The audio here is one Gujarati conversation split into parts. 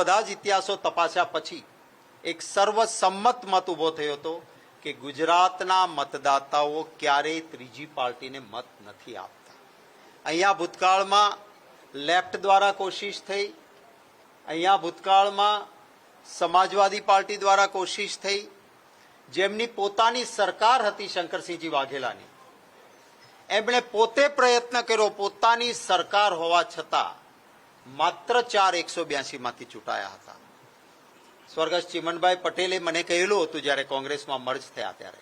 બધા જ ઇતિહાસો તપાસ્યા પછી એક સર્વસંમત મત ઊભો થયો હતો કે ગુજરાતના મતદાતાઓ ક્યારેય ત્રીજી પાર્ટીને મત નથી આપતા. અહીંયા ભૂતકાળમાં લેફ્ટ દ્વારા કોશિશ થઈ, અહીંયા ભૂતકાળમાં સમાજવાદી પાર્ટી દ્વારા કોશિશ થઈ, જેમની પોતાની સરકાર હતી શંકરસિંહજી વાઘેલાની. એમણે પોતે પ્રયત્ન કર્યો પોતાની સરકાર હોવા છતાં માત્ર ચાર એકસો બ્યાસીમાંથી ચૂંટાયા હતા. સ્વર્ગસ્થ ચિમનભાઈ પટેલે મને કહેલું હતું જ્યારે કોંગ્રેસમાં મર્જ થયા ત્યારે,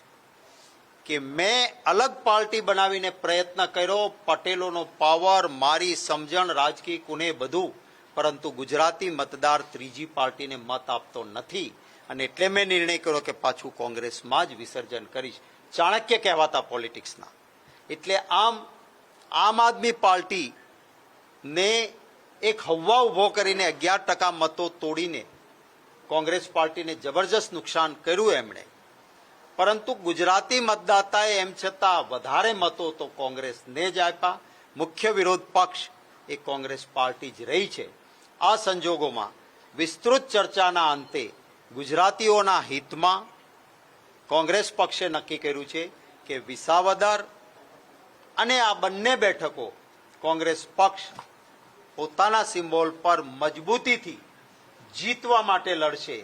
કે મેં અલગ પાર્ટી બનાવીને પ્રયત્ન કર્યો, પટેલોનો પાવર, મારી સમજણ, રાજકીય કુને બધું, પરંતુ ગુજરાતી મતદાર ત્રીજી પાર્ટીને મત આપતો નથી. અને એટલે મેં નિર્ણય કર્યો કે પાછું કોંગ્રેસમાં જ વિસર્જન કરીશ. ચાણક્ય કહેવાતા પોલિટિક્સના. એટલે આમ આમ આદમી પાર્ટી ને એક હવા ઊભો કરીને અગિયાર ટકા મતો તોડીને કોંગ્રેસ પાર્ટીને જબરજસ્ત નુકસાન કર્યું એમણે. પરંતુ ગુજરાતી મતદાતાએ એમ છતાં વધારે મતો તો કોંગ્રેસને જ આપ્યા. મુખ્ય વિરોધ પક્ષ એ કોંગ્રેસ પાર્ટી જ રહી છે. આ સંજોગોમાં વિસ્તૃત ચર્ચાના અંતે ગુજરાતીઓના હિતમાં કોંગ્રેસ પક્ષે નક્કી કર્યું છે કે વિસાવદર અને આ બંને બેઠકો કોંગ્રેસ પક્ષ પોતાના સિમ્બોલ પર મજબૂતીથી જીતવા માટે લડશે.